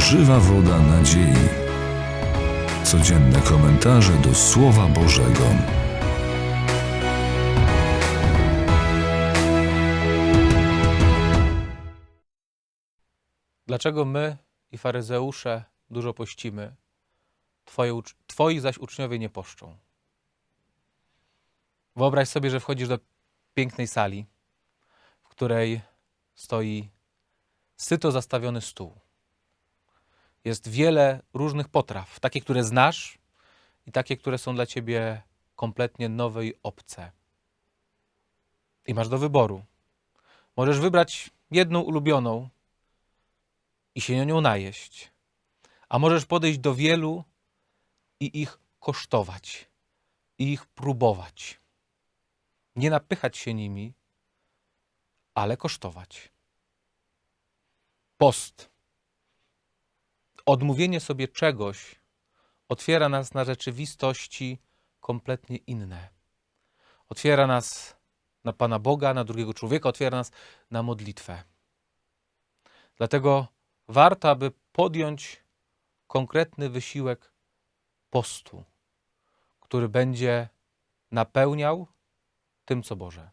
Żywa woda nadziei. Codzienne komentarze do Słowa Bożego. Dlaczego my i faryzeusze dużo pościmy, twoje, twoi zaś uczniowie nie poszczą? Wyobraź sobie, że wchodzisz do pięknej sali, w której stoi syto zastawiony stół. Jest wiele różnych potraw, takie, które znasz i takie, które są dla ciebie kompletnie nowe i obce. I masz do wyboru. Możesz wybrać jedną ulubioną, i się nią najeść. A możesz podejść do wielu i ich kosztować, i ich próbować. Nie napychać się nimi, ale kosztować. Post. Odmówienie sobie czegoś otwiera nas na rzeczywistości kompletnie inne. Otwiera nas na Pana Boga, na drugiego człowieka, otwiera nas na modlitwę. Dlatego warto, aby podjąć konkretny wysiłek postu, który będzie napełniał tym, co Boże.